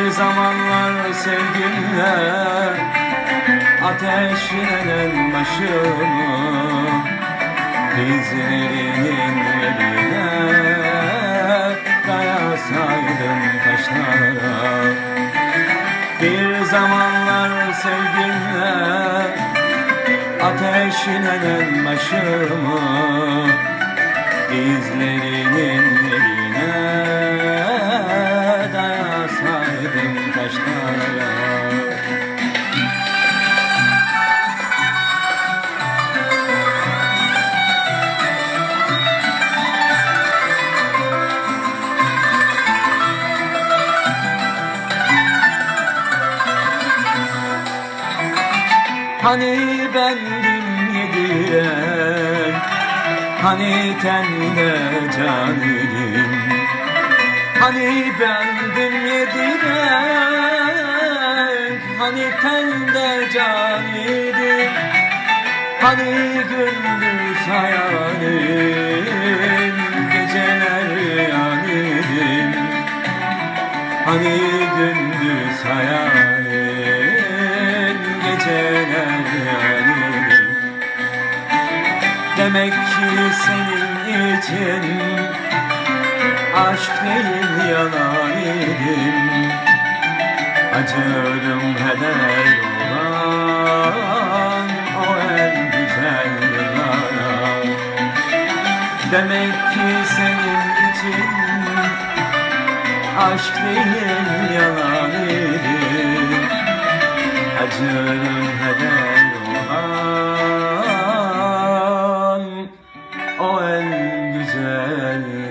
Bir zamanlar sevgimle ateşlenen başımı Dizlerinin eline dayasaydım taşlara. Bir zamanlar sevgimle ateşlenen başımı Dizlerinin taşlara Hani bendim yediren Hani tende can idim Hani bendim yediren Hani tende can idim Hani gündüz hayalim Geceler yan idim Hani gündüz hayalim Geceler yanim Demek ki senin için Aşk değil yalan idim? Acırım heder olan O en güzel yıllara Demek ki senin için Aşk değil yalan idim? Acırım heder olan O en güzel